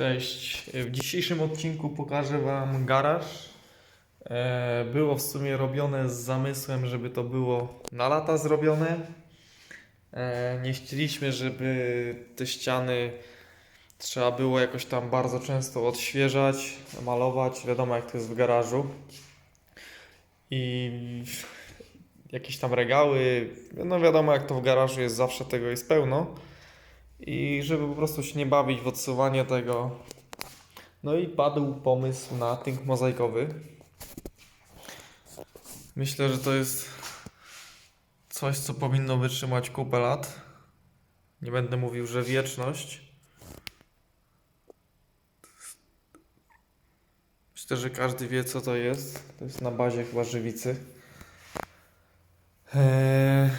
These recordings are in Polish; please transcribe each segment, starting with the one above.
Cześć. W dzisiejszym odcinku pokażę Wam garaż. E, Było w sumie robione z zamysłem, żeby to było na lata zrobione. E, Nie chcieliśmy, żeby te ściany trzeba było jakoś tam bardzo często odświeżać, malować. Wiadomo, jak to jest w garażu. I jakieś tam regały. No wiadomo, jak to w garażu jest, zawsze tego jest pełno. I żeby po prostu się nie bawić w odsuwanie tego. No i padł pomysł na tynk mozaikowy. Myślę, że to jest coś, co powinno wytrzymać kupę lat. Nie będę mówił, że wieczność. Myślę, że każdy wie, co to jest. To jest na bazie chyba żywicy. Eee,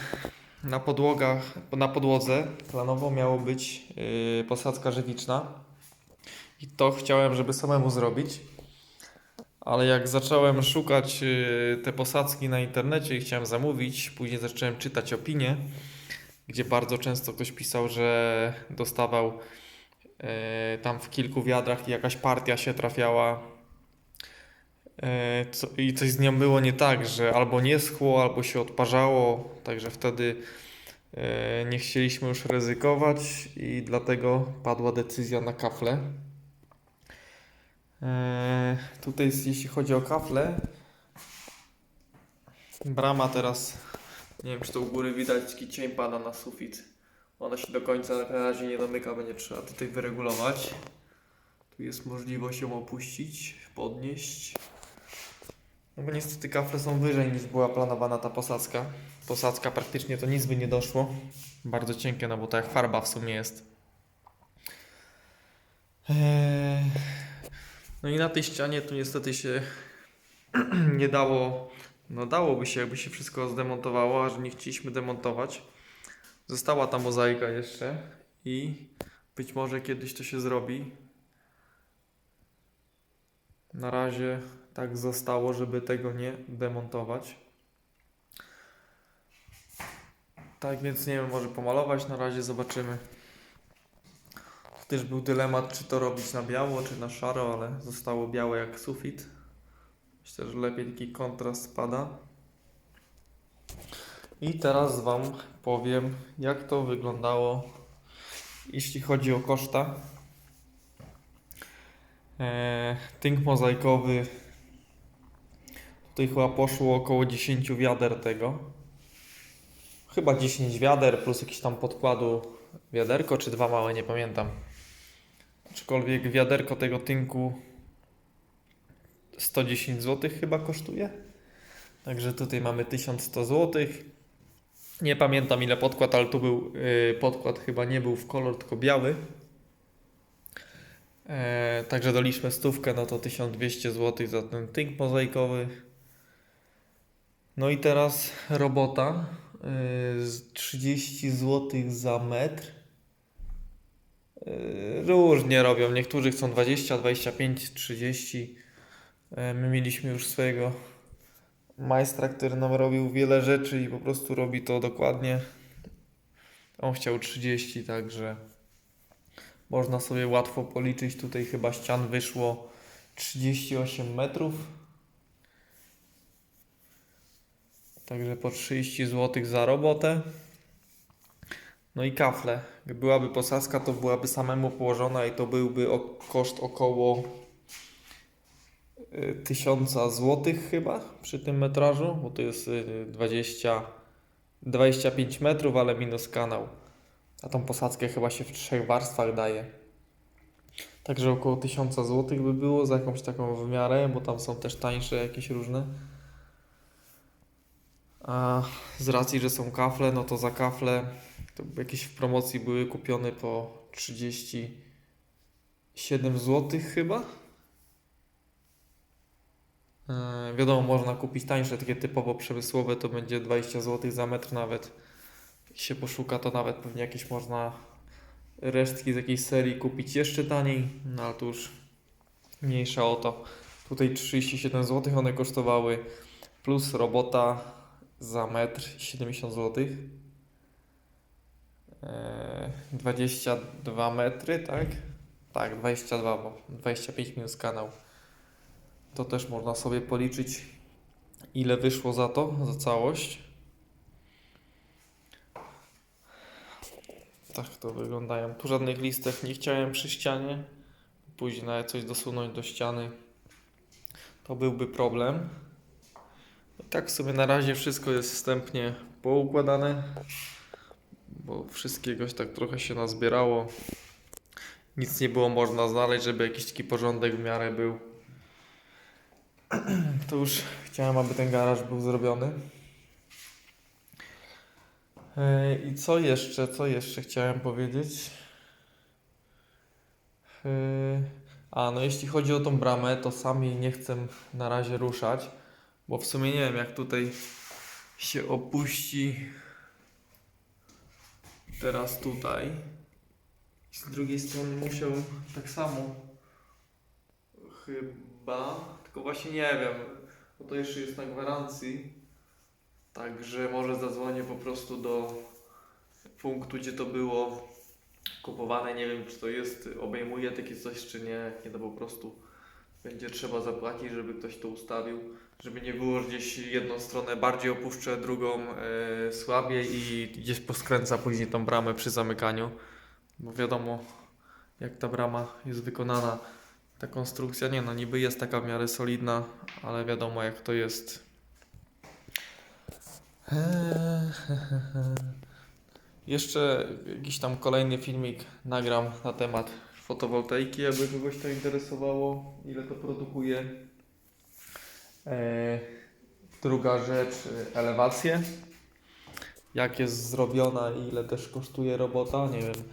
na podłogach, na podłodze planowo miało być yy, posadzka żywiczna. I to chciałem, żeby samemu zrobić. Ale jak zacząłem szukać yy, te posadzki na internecie i chciałem zamówić, później zacząłem czytać opinie, gdzie bardzo często ktoś pisał, że dostawał yy, tam w kilku wiadrach i jakaś partia się trafiała. Yy, co, I coś z nią było nie tak, że albo nie schło, albo się odparzało, także wtedy E, Nie chcieliśmy już ryzykować i dlatego padła decyzja na kafle. E, Tutaj jeśli chodzi o kafle, brama teraz, nie wiem czy to u góry widać, taki cień pada na sufit. Ona się do końca na razie nie domyka, będzie trzeba tutaj wyregulować. Tu jest możliwość ją opuścić, podnieść. No bo niestety kafle są wyżej niż była planowana ta posadzka. Posadzka praktycznie to nic by nie doszło. Bardzo cienkie, no bo to jak farba w sumie jest. Eee, No i na tej ścianie tu niestety się nie dało, no dałoby się jakby się wszystko zdemontowało, a że nie chcieliśmy demontować. Została ta mozaika jeszcze i być może kiedyś to się zrobi. Na razie tak zostało, żeby tego nie demontować. Tak więc nie wiem, może pomalować na razie, zobaczymy. Też był dylemat, czy to robić na biało, czy na szaro, ale zostało białe jak sufit. Myślę, że lepiej taki kontrast spada. I teraz Wam powiem, jak to wyglądało, jeśli chodzi o koszta. Eee, tynk mozaikowy. Tutaj chyba poszło około 10 wiader tego. Chyba 10 wiader plus jakiś tam podkładu wiaderko, czy dwa małe, nie pamiętam. Aczkolwiek wiaderko tego tynku 110 zł chyba kosztuje. Także tutaj mamy 1100 zł. Nie pamiętam ile podkład, ale tu był yy, podkład chyba nie był w kolor, tylko biały. E, także doliczmy stówkę, no to 1200 zł za ten tynk mozaikowy. No i teraz robota y, z 30 zł za metr. Y, Różnie robią. Niektórzy chcą 20, 25, 30. E, My mieliśmy już swojego majstra, który nam robił wiele rzeczy i po prostu robi to dokładnie. On chciał 30, także można sobie łatwo policzyć. Tutaj chyba ścian wyszło 38 metrów. Także po 30 zł za robotę. No i kafle. Byłaby posadzka, to byłaby samemu położona i to byłby o, koszt około y, 1000 zł chyba przy tym metrażu, bo to jest y, 20, 25 metrów, ale minus kanał. A tą posadzkę chyba się w trzech warstwach daje. Także około 1000 zł by było za jakąś taką w miarę, bo tam są też tańsze jakieś różne. A z racji, że są kafle, no to za kafle to jakieś w promocji były kupione po 37 zł chyba. E, wiadomo, można kupić tańsze, takie typowo przemysłowe, to będzie 20 zł za metr nawet. Jak się poszuka, to nawet pewnie jakieś można resztki z jakiejś serii kupić jeszcze taniej, no ale to już mniejsza o to. Tutaj 37 zł one kosztowały, plus robota za metr 70 zł. Eee, 22 metry, tak? Tak, 22, bo 25 minus kanał. To też można sobie policzyć, ile wyszło za to, za całość. Tak to wyglądają. Tu żadnych listek nie chciałem przy ścianie. Później nawet coś dosunąć do ściany. To byłby problem. Tak w sumie na razie wszystko jest wstępnie poukładane, bo wszystkiego tak trochę się nazbierało. Nic nie było można znaleźć, żeby jakiś taki porządek w miarę był. To już chciałem, aby ten garaż był zrobiony. E, I co jeszcze, co jeszcze chciałem powiedzieć? E, A, no jeśli chodzi o tą bramę, to sam jej nie chcę na razie ruszać, bo w sumie nie wiem, jak tutaj się opuści teraz tutaj. Z drugiej strony musiał tak samo chyba, tylko właśnie nie wiem, bo to jeszcze jest na gwarancji. Także może zadzwonię po prostu do punktu, gdzie to było kupowane. Nie wiem, czy to jest, obejmuje takie coś, czy nie. Jak nie, to po prostu będzie trzeba zapłacić, żeby ktoś to ustawił. Żeby nie było, że gdzieś jedną stronę bardziej opuszczę, drugą e, słabiej i gdzieś poskręca później tą bramę przy zamykaniu. Bo wiadomo, jak ta brama jest wykonana. Ta konstrukcja, nie no, niby jest taka w miarę solidna, ale wiadomo jak to jest Jeszcze jakiś tam kolejny filmik nagram na temat fotowoltaiki, jakby kogoś to interesowało, ile to produkuje. E, druga rzecz, e, elewacje. Jak jest zrobiona i ile też kosztuje robota, nie wiem.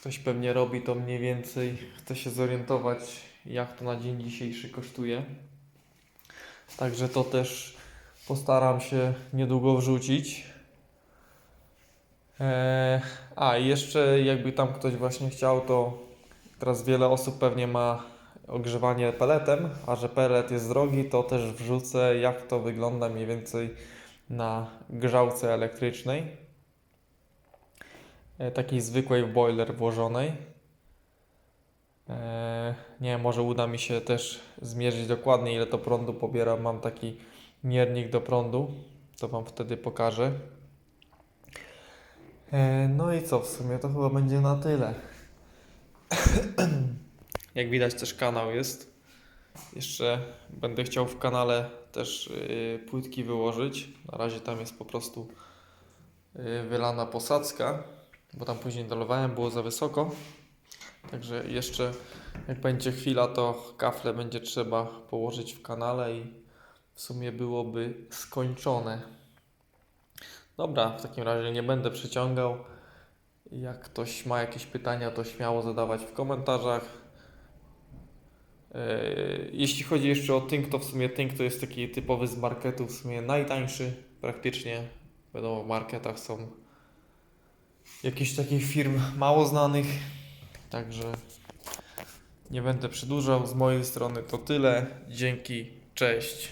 Ktoś pewnie robi to mniej więcej, chce się zorientować, jak to na dzień dzisiejszy kosztuje. Także to też Postaram się niedługo wrzucić. Eee, a i jeszcze jakby tam ktoś właśnie chciał, to teraz wiele osób pewnie ma ogrzewanie peletem, a że pelet jest drogi, to też wrzucę jak to wygląda mniej więcej na grzałce elektrycznej. E, takiej zwykłej w boiler włożonej. E, nie wiem, może uda mi się też zmierzyć dokładnie ile to prądu pobiera. Mam taki miernik do prądu. To Wam wtedy pokażę. E, No i co w sumie to chyba będzie na tyle. Jak widać też kanał jest. Jeszcze będę chciał w kanale też yy, płytki wyłożyć. Na razie tam jest po prostu yy, wylana posadzka, bo tam później dolewałem, było za wysoko. Także jeszcze jak będzie chwila, to kafle będzie trzeba położyć w kanale i w sumie byłoby skończone. Dobra, w takim razie nie będę przyciągał. Jak ktoś ma jakieś pytania, to śmiało zadawać w komentarzach. Yy, Jeśli chodzi jeszcze o Tynk, to w sumie Tynk to jest taki typowy z marketu, w sumie najtańszy praktycznie. Wiadomo, w marketach są jakichś takich firm mało znanych, także nie będę przedłużał. Z mojej strony to tyle. Dzięki, cześć.